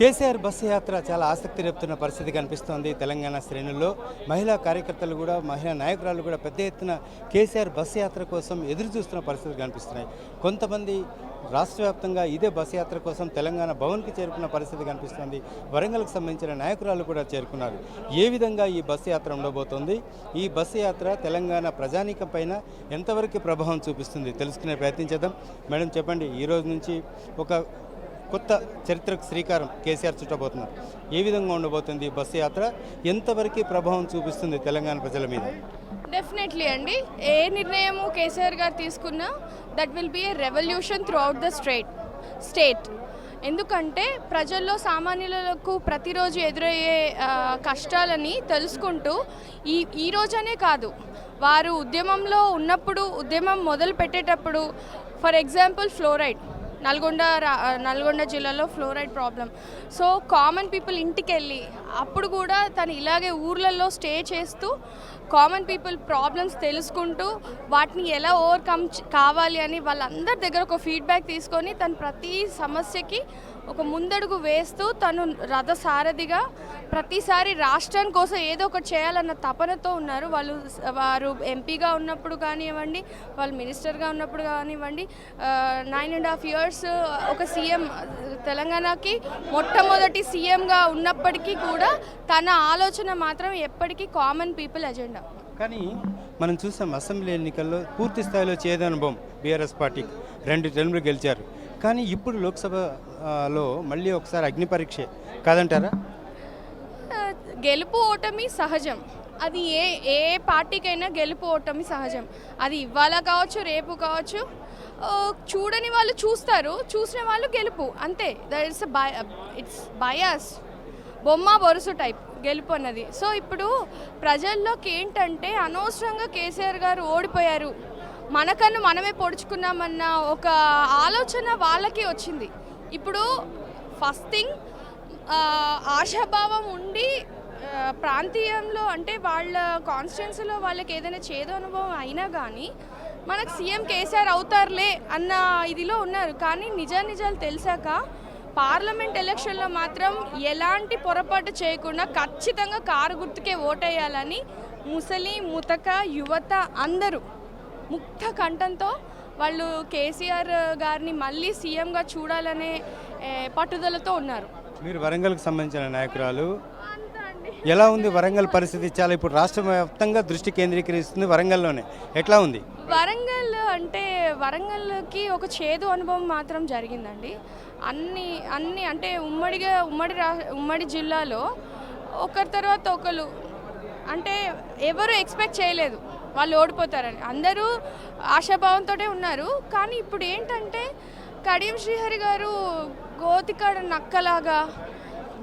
KCR bus యాత్ర చాలా ఆసక్తి రేపుతున్న పరిస్థితి కనిపిస్తోంది. తెలంగాణ శ్రేణుల్లో మహిళా కార్యకర్తలు కూడా మహిళా నాయకురాలు కూడా పెద్ద ఎత్తున కేసీఆర్ బస్సు యాత్ర కోసం ఎదురు చూస్తున్న పరిస్థితులు కనిపిస్తున్నాయి. కొంతమంది రాష్ట్ర వ్యాప్తంగా ఇదే బస్సు యాత్ర కోసం తెలంగాణ భవన్కి చేరుకున్న పరిస్థితి కనిపిస్తోంది. వరంగల్కి సంబంధించిన నాయకురాలు కూడా చేరుకున్నారు. ఏ విధంగా ఈ బస్సు యాత్ర ఉండబోతోంది? ఈ బస్సు యాత్ర తెలంగాణ ప్రజానీకం పైన ఎంతవరకు ప్రభావం చూపిస్తుంది? తెలుసుకునే ప్రయత్నించేద్దాం మేడం చెప్పండి. ఈ రోజు నుంచి ఒక కొత్త చరిత్రకు శ్రీకారం కేసీఆర్ చుట్టబోతున్నారు. ఏ విధంగా ఉండబోతుంది ఈ బస్సు యాత్ర? ఎంతవరకు ప్రభావం చూపిస్తుంది తెలంగాణ ప్రజల మీద? డెఫినెట్లీ అండి. ఏ నిర్ణయము కేసీఆర్ గారు తీసుకున్నా that will be a revolution throughout the straight state ఎందుకంటే ప్రజల్లో సామాన్యులకు ప్రతిరోజు ఎదురయ్యే కష్టాలని తెలుసుకుంటూ ఈ ఈ రోజనే కాదు. వారు ఉద్యమంలో ఉన్నప్పుడు ఉద్యమం మొదలు పెట్టేటప్పుడు for example fluoride Nalgonda Nalgonda జిల్లాలో fluoride problem. So common people ఇంటికి వెళ్ళి అప్పుడు కూడా తను ఇలాగే ఊర్లలో స్టే చేస్తూ కామన్ పీపుల్ ప్రాబ్లమ్స్ తెలుసుకుంటూ వాటిని ఎలా ఓవర్కమ్ కావాలి అని వాళ్ళందరి దగ్గర ఒక ఫీడ్బ్యాక్ తీసుకొని తను ప్రతి సమస్యకి ఒక ముందడుగు వేస్తూ తను రథ సారథిగా ప్రతిసారి రాష్ట్రం కోసం ఏదో ఒకటి చేయాలన్న తపనతో ఉన్నారు. వాళ్ళు వారు ఎంపీగా ఉన్నప్పుడు కానివ్వండి వాళ్ళు మినిస్టర్గా ఉన్నప్పుడు కానివ్వండి నైన్ అండ్ హాఫ్ ఇయర్స్ ఒక సీఎం తెలంగాణకి మొట్టమొదటి సీఎంగా ఉన్నప్పటికీ కూడా తన ఆలోచన మాత్రం ఎప్పటికీ కామన్ పీపుల్ ఎజెండా. కానీ మనం చూసాం అసెంబ్లీ ఎన్నికల్లో పూర్తి స్థాయిలో చేదు అనుభవం బీఆర్ఎస్ పార్టీకి. రెండు టెర్ములు గెలిచారు. కానీ ఇప్పుడు లోక్సభలో మళ్ళీ ఒకసారి అగ్ని పరీక్ష కాదంటారా? గెలుపు ఓటమి సహజం. అది ఏ ఏ పార్టీకైనా గెలుపు ఓటమి సహజం. అది ఇవాళ కావచ్చు రేపు కావచ్చు చూడని వాళ్ళు చూస్తారు చూసిన వాళ్ళు గెలుపు. అంతే. దట్ ఇట్స్ ఇట్స్ బయాస్ బొమ్మ బొరుసు టైప్ గెలుపు అన్నది. సో ఇప్పుడు ప్రజల్లోకి ఏంటంటే అనవసరంగా కేసీఆర్ గారు ఓడిపోయారు. మనకన్ను మనమే పొడుచుకున్నామన్న ఒక ఆలోచన వాళ్ళకి వచ్చింది. ఇప్పుడు ఫస్ట్ థింగ్ ఆశాభావం ఉండి ప్రాంతీయంలో అంటే వాళ్ళ కాన్స్టిట్యున్సీలో వాళ్ళకి ఏదైనా చేదు అనుభవం అయినా కానీ మనకు సీఎం కేసీఆర్ అవుతారులే అన్న ఇదిలో ఉన్నారు. కానీ నిజా నిజాలు తెలిసాక పార్లమెంట్ ఎలక్షన్లో మాత్రం ఎలాంటి పొరపాటు చేయకుండా ఖచ్చితంగా కారు గుర్తుకే ఓటేయాలని ముసలి ముతక యువత అందరూ ముక్త కంఠంతో వాళ్ళు కేసీఆర్ గారిని మళ్ళీ సీఎంగా చూడాలనే పట్టుదలతో ఉన్నారు. మీరు వరంగల్కి సంబంధించిన నాయకురాలు ఎలా ఉంది వరంగల్ పరిస్థితి చాలా ఇప్పుడు రాష్ట్ర వ్యాప్తంగా దృష్టి కేంద్రీకరిస్తుంది వరంగల్లోనే. ఎట్లా ఉంది? వరంగల్ అంటే వరంగల్కి ఒక చేదు అనుభవం మాత్రం జరిగిందండి. అన్ని అన్ని అంటే ఉమ్మడిగా ఉమ్మడి రా ఉమ్మడి జిల్లాలో ఒకరి తర్వాత ఒకరు అంటే ఎవరు ఎక్స్పెక్ట్ చేయలేదు వాళ్ళు ఓడిపోతారని. అందరూ ఆశాభావంతో ఉన్నారు. కానీ ఇప్పుడు ఏంటంటే కడియం శ్రీహరి గారు గోతికాడ నక్కలాగా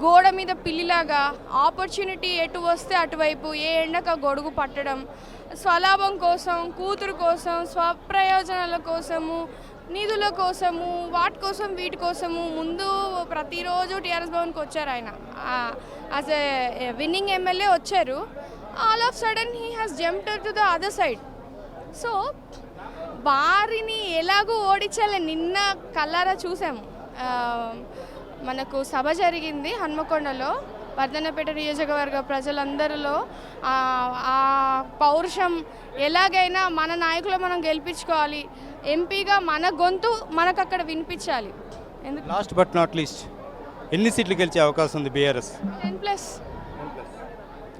గోడ మీద పిల్లిలాగా ఆపర్చునిటీ ఎటు వస్తే అటువైపు ఏ ఎండక గొడుగు పట్టడం స్వలాభం కోసం కూతురు కోసం స్వప్రయోజనాల కోసము నిధుల కోసము వాటి కోసం వీటి కోసము ముందు ప్రతిరోజు టీఆర్ఎస్ భవన్కి వచ్చారు ఆయన. యాజ్ ఎ విన్నింగ్ ఎమ్మెల్యే వచ్చారు. All of sudden he has jumped to the other side so వారిని ఎలాగూ ఓడించాలి నిన్న కల్లారా చూసాము. మనకు సభ జరిగింది హన్మకొండలో వర్ధనపేట నియోజకవర్గ ప్రజలందరిలో. ఆ, పౌరుషం ఎలాగైనా మన నాయకులు మనం గెలిపించుకోవాలి. ఎంపీగా మన గొంతు మనకు అక్కడ వినిపించాలి. ఎందుకు? లాస్ట్ బట్ నాట్ లీస్ట్ ఎన్ని సీట్లు గెలిచే అవకాశం ఉంది BRS? Ten plus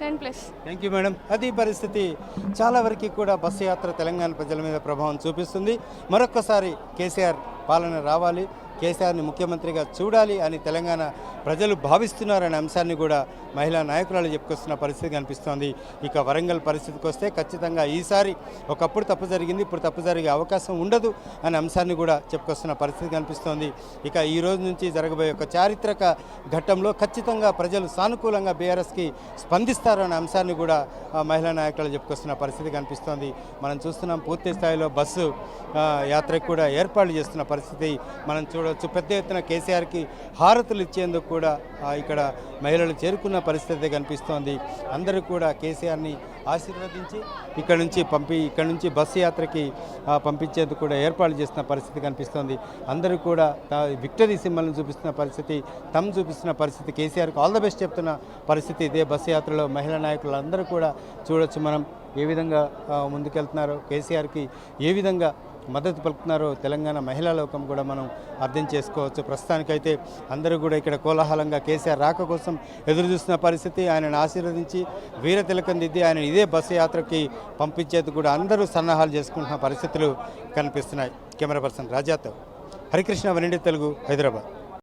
ten plus thank you madam అది పరిస్థితి చాలా వరకు కూడా బస్సు యాత్ర తెలంగాణ ప్రజల మీద ప్రభావం చూపిస్తుంది. మరొక్కసారి కేసీఆర్ పాలన రావాలి. కేసీఆర్ని ముఖ్యమంత్రిగా చూడాలి అని తెలంగాణ ప్రజలు భావిస్తున్నారనే అంశాన్ని కూడా మహిళా నాయకురాలు చెప్పుకొస్తున్న పరిస్థితి కనిపిస్తోంది. ఇక వరంగల్ పరిస్థితికి వస్తే ఖచ్చితంగా ఈసారి ఒకప్పుడు తప్పు జరిగింది ఇప్పుడు తప్పు జరిగే అవకాశం ఉండదు అనే అంశాన్ని కూడా చెప్పుకొస్తున్న పరిస్థితి కనిపిస్తోంది. ఇక ఈ రోజు నుంచి జరగబోయే ఒక చారిత్రక ఘట్టంలో ఖచ్చితంగా ప్రజలు సానుకూలంగా బీఆర్ఎస్కి స్పందిస్తారు అనే అంశాన్ని కూడా మహిళా నాయకులు చెప్పుకొస్తున్న పరిస్థితి కనిపిస్తోంది. మనం చూస్తున్నాం పూర్తి స్థాయిలో బస్సు యాత్రకు కూడా ఏర్పాట్లు చేస్తున్న పరిస్థితి. మనం చూడ చూడవచ్చు. పెద్ద ఎత్తున కేసీఆర్కి హారతులు ఇచ్చేందుకు కూడా ఇక్కడ మహిళలు చేరుకున్న పరిస్థితి కనిపిస్తోంది. అందరూ కూడా కేసీఆర్ని ఆశీర్వదించి ఇక్కడ నుంచి పంపి ఇక్కడ నుంచి బస్సు యాత్రకి పంపించేందుకు కూడా ఏర్పాటు చేస్తున్న పరిస్థితి కనిపిస్తోంది. అందరూ కూడా విక్టరీ సింబల్ని చూపిస్తున్న పరిస్థితి తమ్ చూపిస్తున్న పరిస్థితి కేసీఆర్కి ఆల్ ద బెస్ట్ చెప్తున్న పరిస్థితి ఇదే బస్సు యాత్రలో మహిళా నాయకులు అందరూ కూడా చూడొచ్చు. మనం ఏ విధంగా ముందుకెళ్తున్నారో కేసీఆర్కి ఏ విధంగా మద్దతు పలుకుతున్నారో. తెలంగాణ మహిళా లోకం కూడా మనం అర్థం చేసుకోవచ్చు. ప్రస్తుతానికైతే అందరూ కూడా ఇక్కడ కోలాహలంగా కేసీఆర్ రాక కోసం ఎదురు చూస్తున్న పరిస్థితి. ఆయనను ఆశీర్వదించి వీర తిలకం దిద్ది ఆయన ఇదే బస్సు యాత్రకి పంపించేది కూడా అందరూ సన్నాహాలు చేసుకుంటున్న పరిస్థితులు కనిపిస్తున్నాయి. కెమెరా పర్సన్ రాజాతో హరికృష్ణ వనిండి తెలుగు హైదరాబాద్.